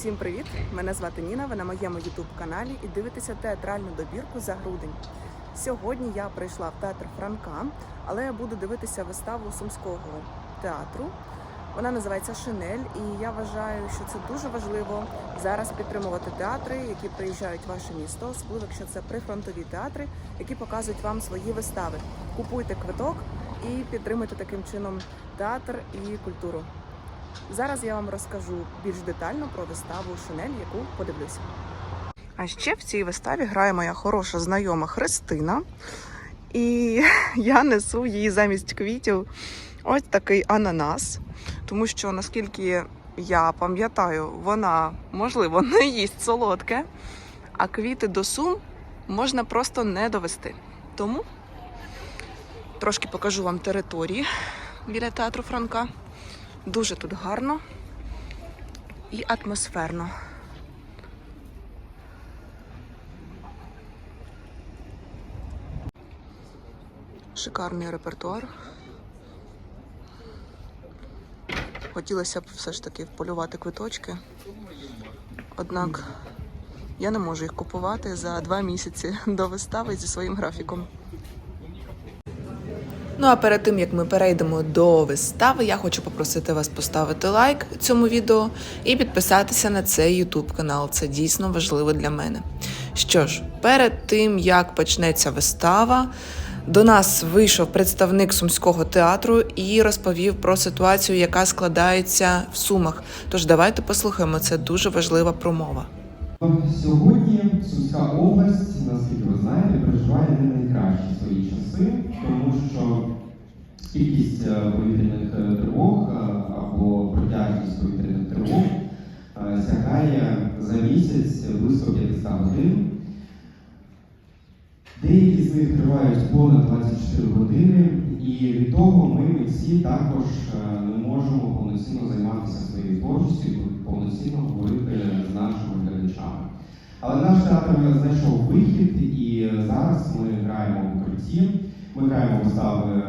Всім привіт! Мене звати Ніна. Ви на моєму youtube каналі і дивитеся театральну добірку за грудень. Сьогодні я прийшла в театр Франка, але я буду дивитися виставу сумського театру. Вона називається Шинель, і я вважаю, що це дуже важливо зараз підтримувати театри, які приїжджають в ваше місто, особливо якщо це прифронтові театри, які показують вам свої вистави. Купуйте квиток і підтримуйте таким чином театр і культуру. Зараз я вам розкажу більш детально про виставу Шинель, яку подивлюся. А ще в цій виставі грає моя хороша знайома Христина, і я несу їй замість квітів ось такий ананас, тому що наскільки я пам'ятаю, вона можливо не їсть солодке, а квіти до сум можна просто не довести. Тому трошки покажу вам території біля театру Франка. Дуже тут гарно і атмосферно. Шикарний репертуар. Хотілося б все ж таки вполювати квиточки. Однак я не можу їх купувати за два місяці до вистави зі своїм графіком. Ну а перед тим як ми перейдемо до вистави, я хочу попросити вас поставити лайк цьому відео і підписатися на цей YouTube канал. Це дійсно важливо для мене. Що ж, перед тим як почнеться вистава, до нас вийшов представник сумського театру і розповів про ситуацію, яка складається в сумах. Тож давайте послухаємо. Це дуже важлива промова. Сьогодні Сумська область, кількість е, повітряних е, тривог е, або протяжність повітряних тривог сягає за місяць близько 500 годин. Деякі з них тривають понад 24 години, і від того ми всі також не можемо повноцінно займатися своєю творчістю, повноцінно говорити з нашими глядачами. Але наш театр знайшов вихід, і зараз ми граємо в укритті. Ми граємо вистави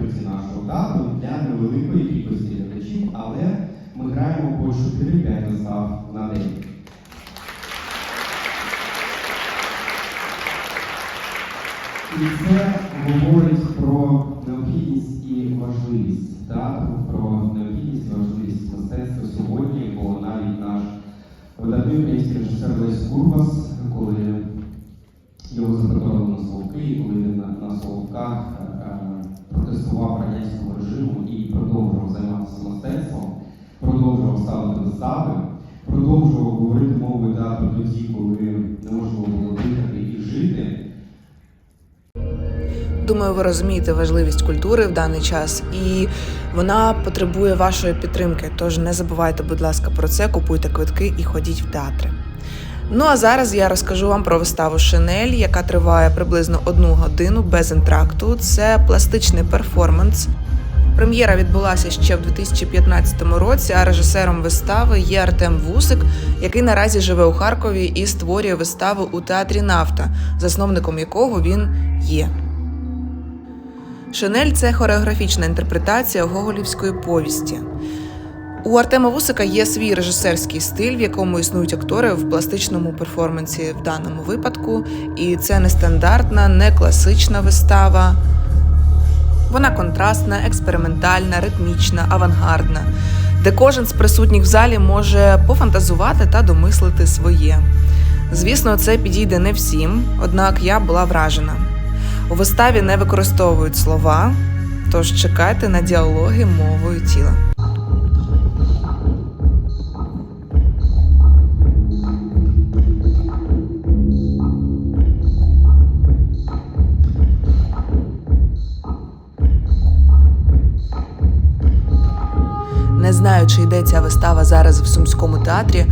е, нашого театру для невеликої кількості глядачів, але ми граємо по 4-5 вистав на день. І це говорить про необхідність і важливість театру, про необхідність і важливість мистецтва сьогодні, бо навіть наш видатний український режисер Лесь Курбас, коли його запитували на Соловки, коли на, на Соловках е, е, протестував радянському режиму і продовжував займатися мистецтвом, продовжував ставити вистави, продовжував говорити мовою театру тоді, коли неможливо було дихати і жити. Думаю, ви розумієте важливість культури в даний час, і вона потребує вашої підтримки. Тож не забувайте, будь ласка, про це, купуйте квитки і ходіть в театри. Ну а зараз я розкажу вам про виставу Шинель, яка триває приблизно одну годину без інтракту. Це пластичний перформанс. Прем'єра відбулася ще в 2015 році, а режисером вистави є Артем Вусик, який наразі живе у Харкові і створює виставу у театрі Нафта, засновником якого він є. Шинель це хореографічна інтерпретація гоголівської повісті. У Артема Вусика є свій режисерський стиль, в якому існують актори в пластичному перформансі в даному випадку, і це не стандартна, не класична вистава. Вона контрастна, експериментальна, ритмічна, авангардна, де кожен з присутніх в залі може пофантазувати та домислити своє. Звісно, це підійде не всім, однак я була вражена. У виставі не використовують слова, тож чекайте на діалоги мовою тіла. Знаю, чи йде ця вистава зараз в сумському театрі.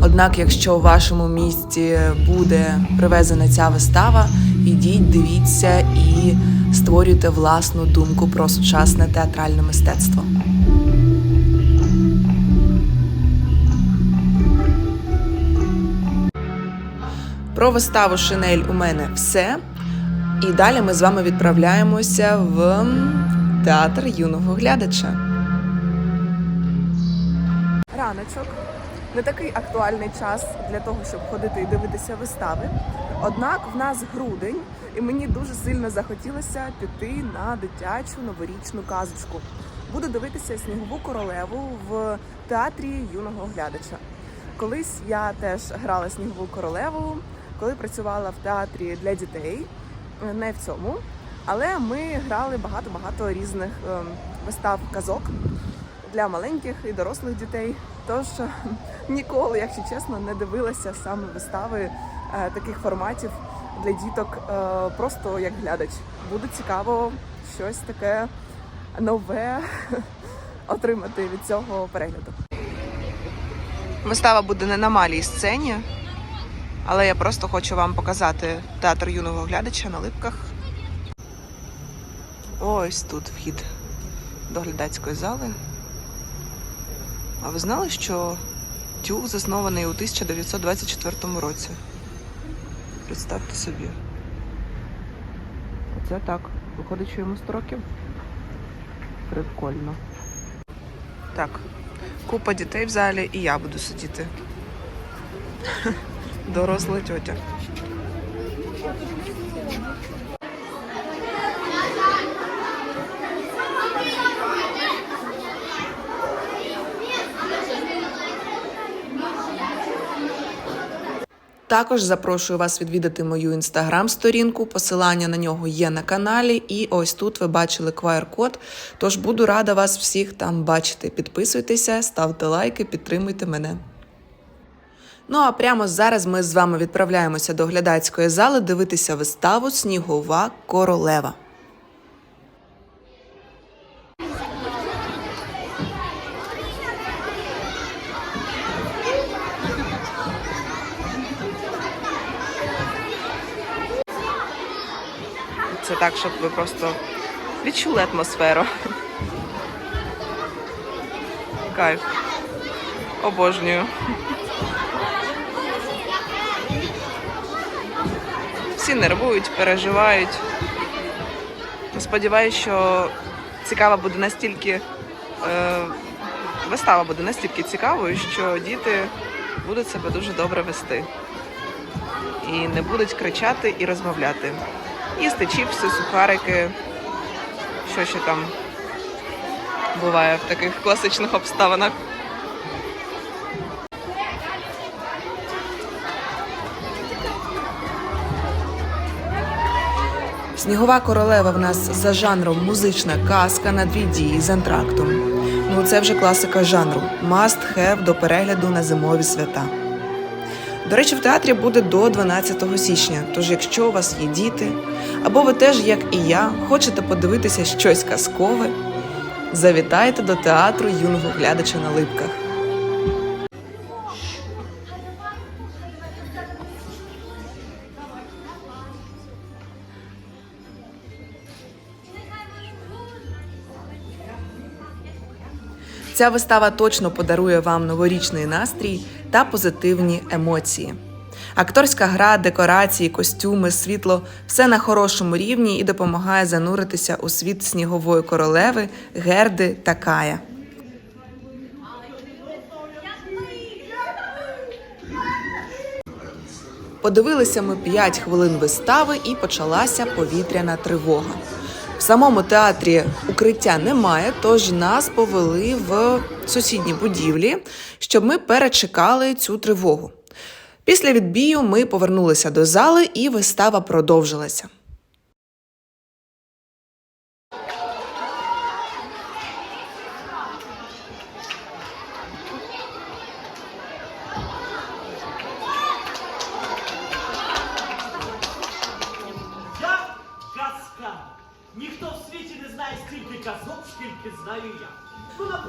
Однак, якщо у вашому місті буде привезена ця вистава, ідіть, дивіться і створюйте власну думку про сучасне театральне мистецтво. Про виставу Шинель у мене все. І далі ми з вами відправляємося в театр юного глядача. Раночок. не такий актуальний час для того, щоб ходити і дивитися вистави. Однак в нас грудень, і мені дуже сильно захотілося піти на дитячу новорічну казочку. Буду дивитися снігову королеву в театрі юного глядача. Колись я теж грала снігову королеву, коли працювала в театрі для дітей, не в цьому. Але ми грали багато-багато різних ем, вистав казок для маленьких і дорослих дітей. Тож ніколи, якщо чесно, не дивилася саме вистави е, таких форматів для діток, е, просто як глядач. Буде цікаво щось таке нове отримати від цього перегляду. Вистава буде не на малій сцені, але я просто хочу вам показати театр юного глядача на липках. Ось тут вхід до глядацької зали. А ви знали, що тюг заснований у 1924 році? Представте собі. Оце так. Виходить, що йому 100 років. Прикольно. Так, купа дітей в залі і я буду сидіти. Доросла тьотя. Також запрошую вас відвідати мою інстаграм-сторінку. Посилання на нього є на каналі. І ось тут ви бачили QR-код. Тож буду рада вас всіх там бачити. Підписуйтеся, ставте лайки, підтримуйте мене. Ну а прямо зараз ми з вами відправляємося до глядацької зали дивитися виставу Снігова королева. Так, щоб ви просто відчули атмосферу. Кайф. Обожнюю. Всі нервують, переживають. Сподіваюсь, що цікава буде настільки. Е, вистава буде настільки цікавою, що діти будуть себе дуже добре вести. І не будуть кричати і розмовляти. Їсти чіпси, сухарики, що ще там буває в таких класичних обставинах. Снігова королева в нас за жанром музична казка на дві дії з антрактом. Ну це вже класика жанру. Must have до перегляду на зимові свята. До речі, в театрі буде до 12 січня. Тож, якщо у вас є діти, або ви теж, як і я, хочете подивитися щось казкове, завітайте до театру юного глядача на липках. Ця вистава точно подарує вам новорічний настрій та позитивні емоції. Акторська гра, декорації, костюми, світло все на хорошому рівні і допомагає зануритися у світ снігової королеви, герди та кая. Подивилися ми 5 хвилин вистави і почалася повітряна тривога. В самому театрі укриття немає, тож нас повели в сусідні будівлі, щоб ми перечекали цю тривогу. Після відбію ми повернулися до зали, і вистава продовжилася.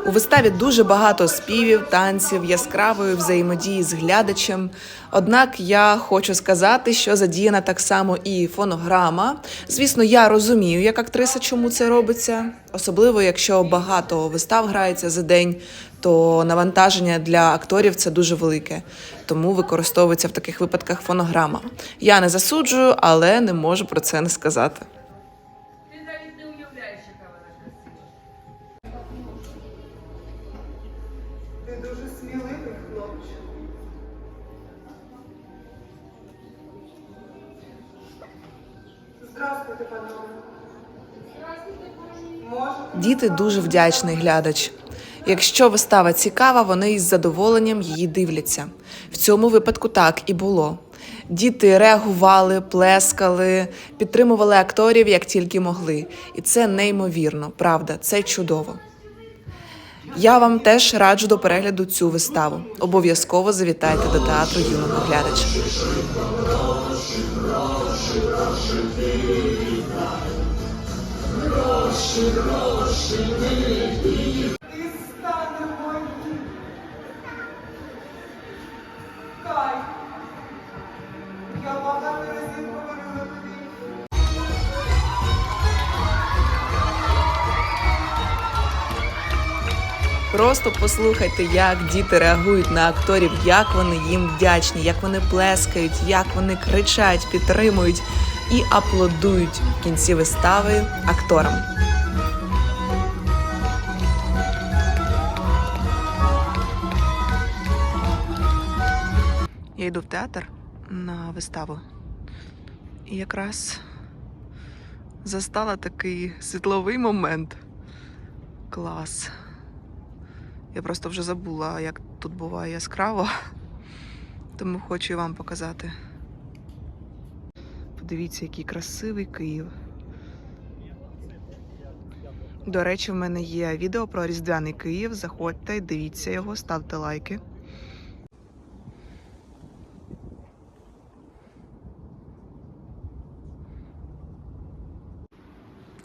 У виставі дуже багато співів, танців, яскравої взаємодії з глядачем. Однак я хочу сказати, що задіяна так само і фонограма. Звісно, я розумію, як актриса, чому це робиться. Особливо, якщо багато вистав грається за день, то навантаження для акторів це дуже велике. Тому використовується в таких випадках фонограма. Я не засуджую, але не можу про це не сказати. Діти дуже вдячний глядач. Якщо вистава цікава, вони із задоволенням її дивляться. В цьому випадку так і було. Діти реагували, плескали, підтримували акторів як тільки могли. І це неймовірно, правда, це чудово. Я вам теж раджу до перегляду цю виставу. Обов'язково завітайте до театру юного глядача. Кай, Просто послухайте, як діти реагують на акторів, як вони їм вдячні, як вони плескають, як вони кричать, підтримують і аплодують в кінці вистави акторам. Я йду в театр на виставу. І якраз застала такий світловий момент. Клас. Я просто вже забула, як тут буває яскраво, тому хочу вам показати. Подивіться, який красивий Київ. До речі, в мене є відео про Різдвяний Київ. Заходьте, дивіться його, ставте лайки.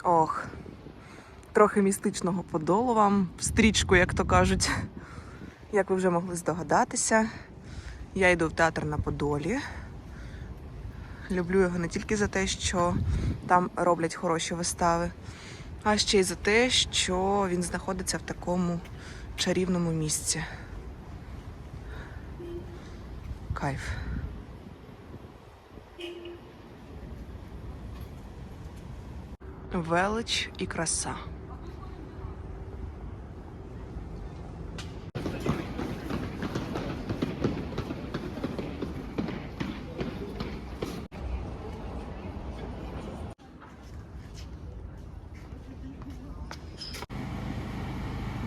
Ох, трохи містичного подолу вам стрічку, як то кажуть. Як ви вже могли здогадатися, я йду в театр на Подолі. Люблю його не тільки за те, що там роблять хороші вистави, а ще й за те, що він знаходиться в такому чарівному місці. Кайф. Велич і краса.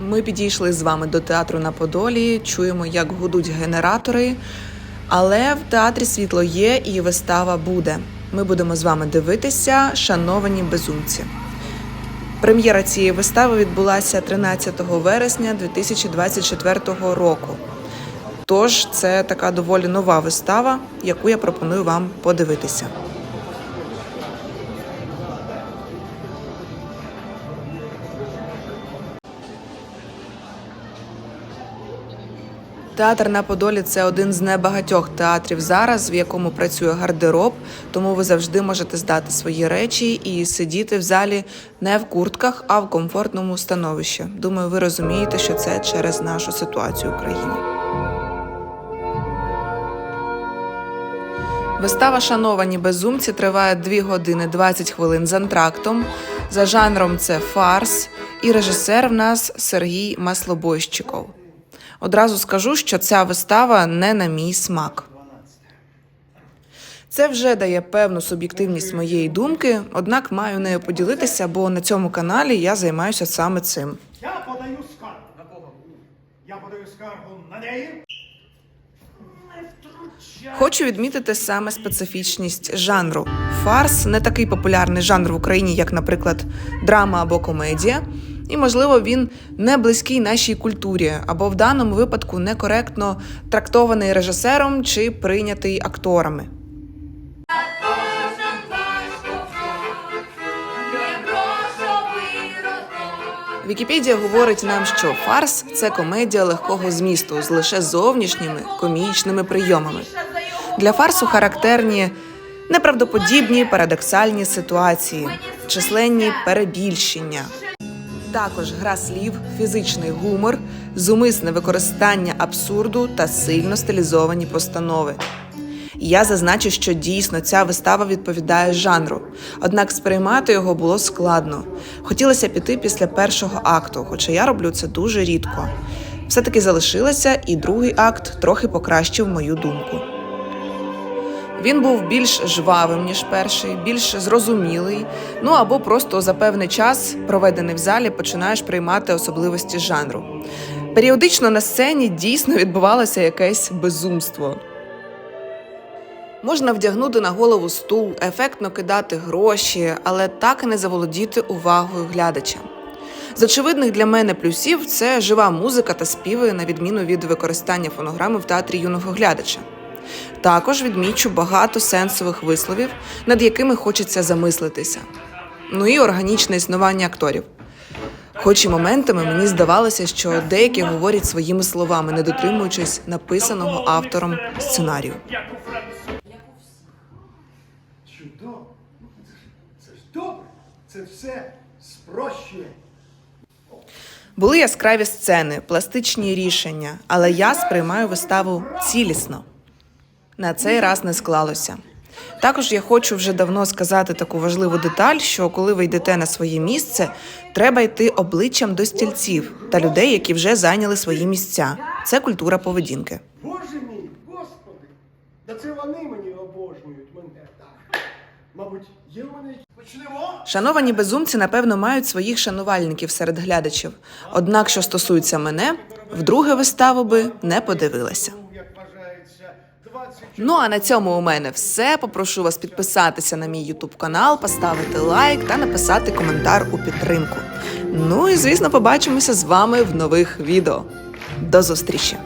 Ми підійшли з вами до театру на Подолі, чуємо, як гудуть генератори. Але в театрі світло є і вистава буде. Ми будемо з вами дивитися, шановані безумці. Прем'єра цієї вистави відбулася 13 вересня 2024 року. Тож це така доволі нова вистава, яку я пропоную вам подивитися. Театр на Подолі це один з небагатьох театрів зараз, в якому працює гардероб, тому ви завжди можете здати свої речі і сидіти в залі не в куртках, а в комфортному становищі. Думаю, ви розумієте, що це через нашу ситуацію в країні. Вистава Шановані безумці триває 2 години 20 хвилин з антрактом. За жанром це фарс, і режисер в нас Сергій Маслобойщиков. Одразу скажу, що ця вистава не на мій смак. Це вже дає певну суб'єктивність моєї думки, однак маю нею поділитися, бо на цьому каналі я займаюся саме цим. Я подаю скаргу. На кого? Я подаю скаргу на неї. Хочу відмітити саме специфічність жанру. Фарс не такий популярний жанр в Україні, як, наприклад, драма або комедія. І, можливо, він не близький нашій культурі, або в даному випадку некоректно трактований режисером чи прийнятий акторами. Вікіпедія говорить нам, що фарс це комедія легкого змісту з лише зовнішніми комічними прийомами. Для фарсу характерні неправдоподібні парадоксальні ситуації, численні перебільшення. Також гра слів, фізичний гумор, зумисне використання абсурду та сильно стилізовані постанови. Я зазначу, що дійсно ця вистава відповідає жанру, однак сприймати його було складно. Хотілося піти після першого акту, хоча я роблю це дуже рідко. все-таки залишилася, і другий акт трохи покращив мою думку. Він був більш жвавим, ніж перший, більш зрозумілий. Ну або просто за певний час, проведений в залі, починаєш приймати особливості жанру. Періодично на сцені дійсно відбувалося якесь безумство. Можна вдягнути на голову стул, ефектно кидати гроші, але так і не заволодіти увагою глядача. З очевидних для мене плюсів це жива музика та співи, на відміну від використання фонограми в театрі юного глядача. Також відмічу багато сенсових висловів, над якими хочеться замислитися. Ну і органічне існування акторів. Хоч і моментами мені здавалося, що деякі говорять своїми словами, не дотримуючись написаного автором сценарію. Чудово. Це ж добре. Це все спрощує. Були яскраві сцени, пластичні рішення, але я сприймаю виставу цілісно. На цей раз не склалося. Також я хочу вже давно сказати таку важливу деталь, що коли ви йдете на своє місце, треба йти обличчям до стільців та людей, які вже зайняли свої місця. Це культура поведінки. Боже мій, Господи. Да це вони мені обожнюють мене так. Мабуть, є в мене. Почнемо? Шановані безумці, напевно, мають своїх шанувальників серед глядачів. Однак, що стосується мене, вдруге виставу би не подивилася. Як вважається, 20 Ну а на цьому у мене все. Попрошу вас підписатися на мій ютуб канал, поставити лайк та написати коментар у підтримку. Ну і звісно, побачимося з вами в нових відео. До зустрічі!